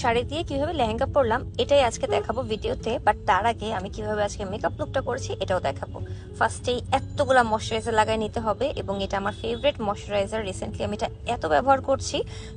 শাড়ি দিয়ে কীভাবে লেহেঙ্গা পরলাম, এটাই আজকে দেখাবো ভিডিওতে বাট তার আগে আমি কীভাবে আজকে মেকআপ লুকটা করেছি, এটাও দেখাবো। ফার্স্টেই এতগুলা ময়শ্চারাইজার লাগাই নিতে হবে, এবং এটা আমার ফেভারিট ময়শ্চারাইজার রিসেন্টলি আমি এটা এত ব্যবহার করছি,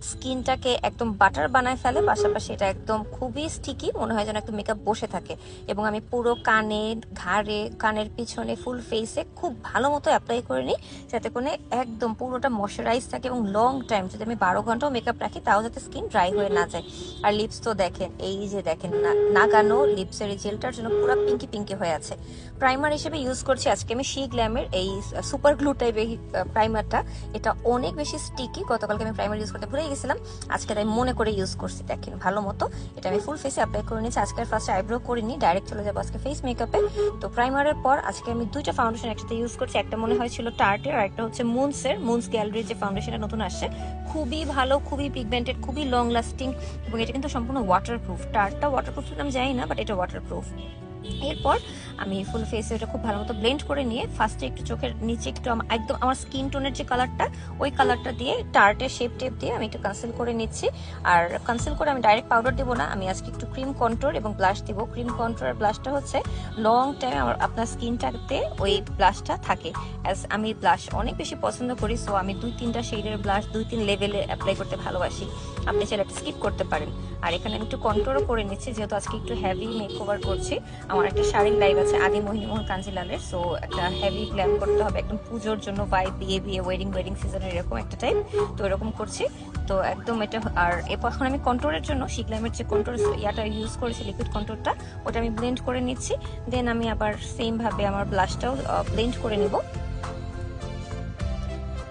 স্কিনটাকে একদম বাটার বানায় ফেলে, পাশাপাশি এটা একদম খুবই স্টিকি মনে হয় যেন একদম মেকআপ বসে থাকে। এবং আমি পুরো কানে, ঘাড়ে, কানের পিছনে ফুল ফেসে খুব ভালো মতো অ্যাপ্লাই করে নিই, যাতে করে একদম পুরোটা ময়শ্চারাইজ থাকে, এবং লং টাইম যদি আমি বারো ঘন্টাও মেকআপ রাখি, তাও যাতে স্কিন ড্রাই হয়ে না যায়। আর লিপস তো দেখেন, এই যে দেখেন নাগানো লিপসের এই জেলটার জন্য পুরো পিঙ্কি পিঙ্কি হয়ে আছে। প্রাইমার হিসেবে ইউজ করছি আজকে আমি শি গ্ল্যামের এই সুপার গ্লু টাইপের প্রাইমারটা এটা অনেক বেশি স্টিকি গতকালকে আমি প্রাইমার ইউজ করতে ভুলে গেছিলাম। আজকে তাই মনে করে ইউজ করছি, দেখেন, ভালো মতো। এটা আমি ফুল ফেসে অ্যাপ্লাই করে নিয়েছি। আজকে ফার্স্ট আইব্রো করিনি ডাইরেক্ট চলে যাব আজকে ফেস মেকআপে তো প্রাইমারের পর আজকে আমি দুইটা ফাউন্ডেশন একসাথে ইউজ করছি। একটা মনে হয়েছিল টার্টের আর একটা হচ্ছে মুনসের মুনস গ্যালারির যে ফাউন্ডেশনটা নতুন আসছে, খুবই ভালো, খুবই পিগমেন্টেড খুবই লং লাস্টিং এবং এটা কিন্তু সম্পূর্ণ ওয়াটারপ্রুফ টার্টটা ওয়াটারপ্রুফ আমি জানি না বাট এটা ওয়াটারপ্রুফ এরপর আমি ফুল ফেসে এটা খুব ভালো মতো ব্লেন্ড করে নিয়ে ফার্স্টে একটু চোখের নিচে একটু একদম আমার স্কিন টোনের যে কালারটা ওই কালারটা দিয়ে টার্টের শেপ টেপ দিয়ে আমি একটু কনসিল করে নিচ্ছি। আর কনসিল করে আমি ডাইরেক্ট পাউডার দেবো না, আমি আজকে একটু ক্রিম কন্ট্রোল এবং ব্লাশ দিব। ক্রিম কন্ট্রোল আর ব্লাশটা হচ্ছে লং টাইম আমার, আপনার স্কিনটাতে ওই ব্লাশটা থাকে। অ্যাজ আমি ব্লাশ অনেক বেশি পছন্দ করি সো আমি দুই তিনটা শেডের ব্লাশ দুই তিন লেভেলে অ্যাপ্লাই করতে ভালোবাসি। আপনি চাইলে একটা স্কিপ করতে পারেন। আর এখানে আমি একটু কন্ট্রোলও করে নিচ্ছি, যেহেতু আজকে একটু হেভি মেক ওভার করছি। আমার একটা শাড়ির লাইভ আছে, আদি মোহিনীমোহন কাঞ্জিলালের। সো একটা হেভি গ্ল্যাম করতে হবে, একদম পুজোর জন্য বাই বিয়ে বিয়ে ওয়েডিং ওয়েডিং সিজনের এরকম একটা টাইপ তো এরকম করছি। তো একদম এটা, আর এরপর এখন আমি কন্ট্রোলের জন্য শিকলামের যে কন্ট্রোল ইয়াটা ইউজ করেছি লিকুইড কন্ট্রোলটা ওটা আমি ব্লেন্ড করে নিচ্ছি। দেন আমি আবার সেমভাবে আমার ব্লাশটাও ব্লেন্ড করে নিব।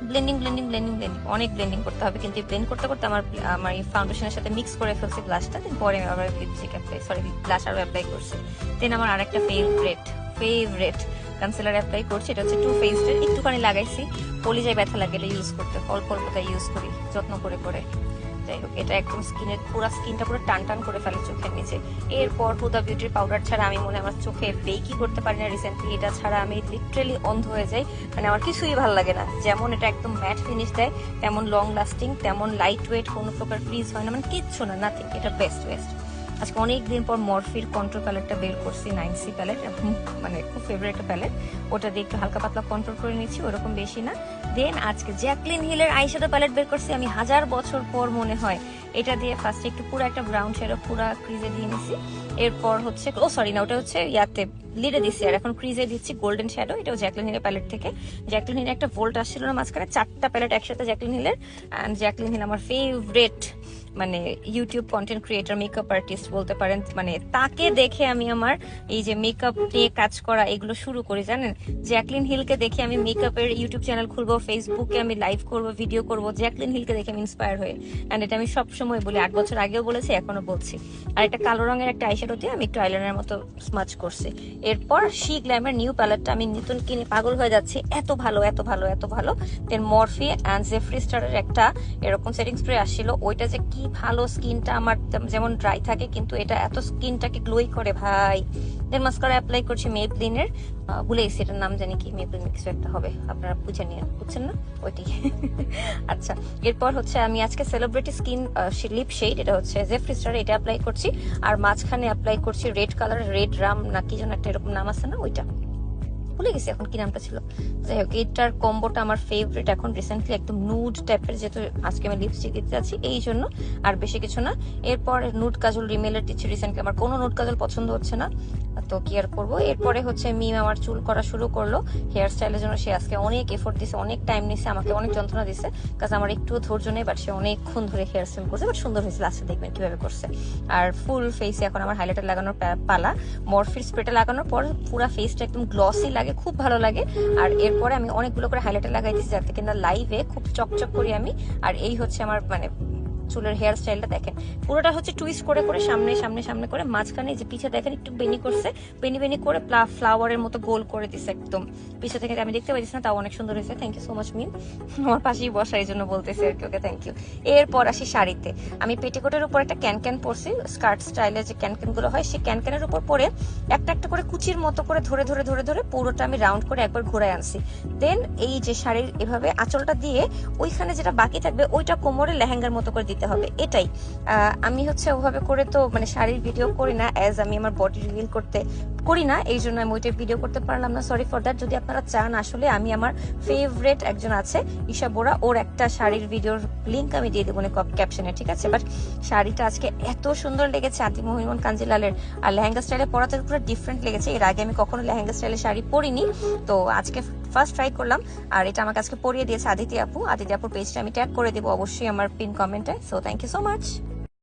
ব্লেন্ডিং ব্লেন্ডিং ব্লেন্ডিং ব্লেন্ডিং অনেক ব্লেন্ডিং করতে হবে, কিন্তু ব্লেন্ড করতে করতে আমার আমার এই ফাউন্ডেশনের সাথে মিক্স করে ফেলছি ব্লাশটা দেন পরে আবার লিপস্টিক অ্যাপ্লাই সরি ব্লাশ আরও অ্যাপ্লাই করছি। দেন আমার আরেকটা ফেভারেট ফেভারেট কনসিলার অ্যাপ্লাই করছি, এটা হচ্ছে টু ফেসডের একটুখানি লাগাইছি, পলিজায় ব্যথা লাগে এটা ইউজ করতে, অল্প অল্প তাই ইউজ করি, যত্ন করে করে। যাই হোক, এটা একদম স্কিনের পুরো স্কিনটা পুরো টান টান করে ফেলে চোখের নিচে। এরপর হুদা বিউটির পাউডার ছাড়া আমি মনে আমার চোখে বেকই করতে পারি না রিসেন্টলি এটা ছাড়া আমি লিটারেলি অন্ধ হয়ে যাই মানে আমার কিছুই ভালো লাগে না। যেমন এটা একদম ম্যাট ফিনিশ দেয়, তেমন লং লাস্টিং তেমন লাইট ওয়েট কোনো প্রকার ফ্রিজ হয় না মানে কিচ্ছু না নাথিং এটা বেস্ট বেস্ট আজকে অনেক দিন পর মরফির কন্ট্রোল প্যালেটটা বের করছি নাইন সি প্যালেট মানে খুব ফেভারিট প্যালেট ওটা দিয়ে একটু হালকা পাতলা কন্ট্রোল করে নিচ্ছি, ওরকম বেশি না। দেন আজকে জ্যাকলিন হিলের আইশ্যাডো প্যালেট বের করছি, আমি হাজার বছর পর মনে হয় এটা দিয়ে ফার্স্টে একটু পুরো একটা ব্রাউন শেডও পুরো ক্রিজে দিয়ে নিছি। এরপর হচ্ছে, ও সরি না, ওটা হচ্ছে ইয়াতে লিডে দিচ্ছি আর এখন ক্রিজে দিচ্ছি গোল্ডেন শ্যাডো এটাও জ্যাকলিন হিলের প্যালেট থেকে। জ্যাকলিন হিলের একটা ভোল্ট আসছিল না মাঝখানে, চারটা প্যালেট একসাথে জ্যাকলিন হিলের অ্যান্ড জ্যাকলিন হিল আমার ফেভারেট মানে YouTube content creator makeup artist বলতে পারেন মানে তাকে দেখে আমি আমার এই যে মেকআপ নিয়ে কাজ করা, এগুলো শুরু করি, জানেন? জ্যাকলিন হিলকে দেখে আমি মেকআপের ইউটিউব চ্যানেল খুলবো ফেসবুকে আমি লাইভ করব ভিডিও করব জ্যাকলিন হিলকে দেখে আমি ইন্সপায়ার হয়ে। অ্যান্ড এটা আমি সবসময় বলি, আট বছর আগেও বলেছি, এখনও বলছি। আর একটা কালো রঙের একটা আইশ্যাডো দিয়ে আমি একটু আইলাইনার মতো স্মাচ করছি। এরপর শি গ্ল্যামের নিউ প্যালেটটা আমি নতুন কিনে পাগল হয়ে যাচ্ছি। এত ভালো এত ভালো এত ভালো। দেন মরফি অ্যান্ড জেফ্রি স্টারের একটা এরকম সেটিং স্প্রে আসছিল। ওইটা যে কি ভালো স্কিনটা আমার যেমন ড্রাই থাকে, কিন্তু এটা এত স্কিনটাকে গ্লোই করে ভাই। দেন মাস্কারা অ্যাপ্লাই করছি মেপ্লিনের ভুলে গেছি এটার নাম জানি কি মেপলিন কিছু একটা হবে। আপনারা বুঝে নিন বুঝছেন না? ওইটি আচ্ছা এরপর হচ্ছে আমি আজকে সেলিব্রিটি স্কিন লিপ শেড এটা হচ্ছে জেফ্রি স্টার এটা অ্যাপ্লাই করছি। আর মাঝখানে অ্যাপ্লাই করছি রেড কালার রেড রাম না কি যেন একটা এরকম নাম আছে না, ওইটা। ভুলে গেছি এখন কি নামটা ছিল। যাই হোক, এটার কম্বোটা আমার ফেভারিট এখন রিসেন্টলি একদম নুড টাইপের যেহেতু আজকে আমি লিপস্টিক দিতে যাচ্ছি, এই জন্য আর বেশি কিছু না। এরপর নুড কাজল রিমেলের দিচ্ছি রিসেন্টলি আমার কোনো নুড কাজল পছন্দ হচ্ছে না, তো কি আর করব? এরপরে হচ্ছে মিম আমার চুল করা শুরু করল। হেয়ার স্টাইলের জন্য সে আজকে অনেক এফোর্ট দিছে, অনেক টাইম নিছে, আমাকে অনেক যন্ত্রণা দিছে। কাজ আমার একটু ধৈর্য নেই বাট সে অনেকক্ষণ ধরে হেয়ার স্টাইল করছে বাট সুন্দর হয়েছে লাস্টে দেখবেন কীভাবে করছে। আর ফুল ফেসে এখন আমার হাইলাইটার লাগানোর পালা। মরফির স্প্রেটা লাগানোর পর পুরো ফেসটা একদম গ্লসি লাগে খুব ভালো লাগে। আর এরপরে আমি অনেকগুলো করে হাইলাইটার লাগাই দিচ্ছি যাতে কিনা লাইভে খুব চকচক করি আমি। আর এই হচ্ছে আমার মানে চুলের হেয়ার স্টাইলটা দেখেন। পুরোটা হচ্ছে টুইস্ট করে করে সামনে সামনে সামনে করে মাঝখানে যে পিছে দেখেন একটু বেনি করছে, বেনি বেনি করে ফ্লাওয়ারের মতো গোল করে দিছে একদম। পিছে থেকে আমি দেখতে পাচ্ছি না, তাও অনেক সুন্দর হয়েছে। Thank you so much mean আমার পাশেই বসা এই জন্য বলতেছি আর কি, ওকে থ্যাংক ইউ এরপর আসি শাড়িতে। আমি পেটিকোটের উপর একটা ক্যান ক্যান পরছি স্কার্ট স্টাইলের যে ক্যানগুলো হয়, সেই ক্যান ক্যানের উপর পরে একটা একটা করে কুচির মতো করে ধরে ধরে ধরে ধরে পুরোটা আমি রাউন্ড করে একবার ঘুরাই আনছি। দেন এই যে শাড়ির এভাবে আঁচলটা দিয়ে ওইখানে যেটা বাকি থাকবে, ওইটা কোমরে লেহেঙ্গার মতো করে দিতে দিতে হবে, এটাই। আমি হচ্ছে ওভাবে করে তো মানে শাড়ির ভিডিও করি না অ্যাজ আমি আমার বডি রিভিল করতে করি না, এই জন্য আমি ওইটা ভিডিও করতে পারলাম না সরি ফর দ্যাট যদি আপনারা চান আসলে, আমি আমার ফেভারেট একজন আছে, ঈশা বোরা, ওর একটা শাড়ির ভিডিওর লিঙ্ক আমি দিয়ে দেবো ক্যাপশনে ঠিক আছে? বাট শাড়িটা আজকে এত সুন্দর লেগেছে আদি মহিমন কাঞ্জিলালের। আর লেহেঙ্গা স্টাইলে পরাতে পুরো ডিফারেন্ট লেগেছে, এর আগে আমি কখনো লেহেঙ্গা স্টাইলে শাড়ি পরিনি। তো আজকে ফার্স্ট ট্রাই করলাম। আর এটা আমাকে আজকে পড়িয়ে দিয়েছে আদিতি আপু। আদিতি আপুর পেজটা আমি ট্যাগ করে দেবো অবশ্যই আমার পিন কমেন্টে so thank you so much